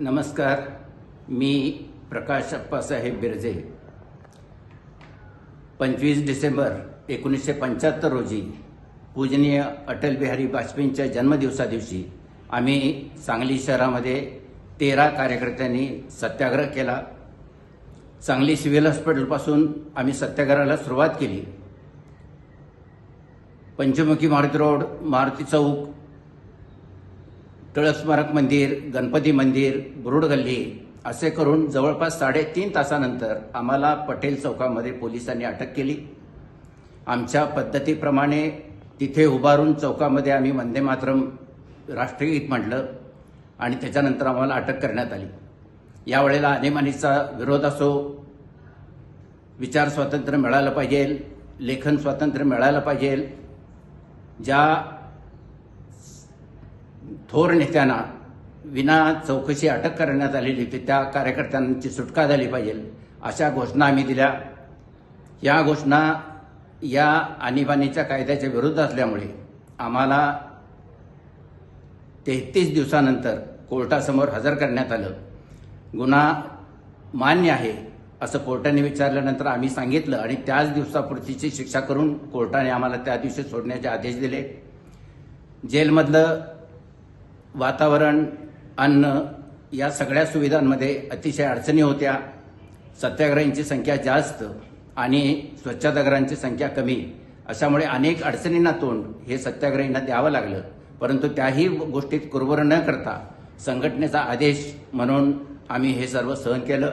नमस्कार मी प्रकाश अप्पासाहेब बिरजे. पंचवीस डिसेंबर एकोणीसशे पंच्याहत्तर रोजी पूजनीय अटल बिहारी वाजपेयींच्या जन्मदिवसादिवशी आम्ही सांगली शहरामध्ये तेरा कार्यकर्त्यांनी सत्याग्रह केला. सांगली सिव्हिल हॉस्पिटलपासून आम्ही सत्याग्रहाला सुरुवात केली. पंचमुखी मारुती रोड मारुती चौक टिळक स्मारक मंदिर गणपती मंदिर बुरुड गल्ली असे करून जवळपास साडेतीन तासानंतर आम्हाला पटेल चौकामध्ये पोलिसांनी अटक केली. आमच्या पद्धतीप्रमाणे तिथे उभारून चौकामध्ये आम्ही वंदे मातरम राष्ट्रगीत म्हटलं आणि त्याच्यानंतर आम्हाला अटक करण्यात आली. यावेळेला आणीबाणीचा विरोध असो विचार स्वातंत्र्य मिळालं पाहिजे लेखन स्वातंत्र्य मिळालं पाहिजे ज्या थोर नेत्यांना विना चौकशी अटक करण्यात आलेली होती. त्या कार्यकर्त्यांची सुटका झाली पाहिजे अशा घोषणा आम्ही दिल्या. या घोषणा या आणीबाणीच्या कायद्याच्या विरुद्ध असल्यामुळे आम्हाला तेहतीस दिवसानंतर कोर्टासमोर हजर करण्यात आलं. गुन्हा मान्य आहे असं कोर्टाने विचारल्यानंतर आम्ही सांगितलं आणि त्याच दिवसापुरतीची शिक्षा करून कोर्टाने आम्हाला त्या दिवशी सोडण्याचे आदेश दिले. जेलमधलं वातावरण अन्न या सगळ्या सुविधांमध्ये अतिशय अडचणी होत्या. सत्याग्रहींची संख्या जास्त आणि स्वच्छतागृहांची संख्या कमी. अशामुळे अनेक अडचणींना तोंड हे सत्याग्रहींना द्यावं लागलं. परंतु त्याही गोष्टीत कुरबुर न करता संघटनेचा आदेश म्हणून आम्ही हे सर्व सहन केलं.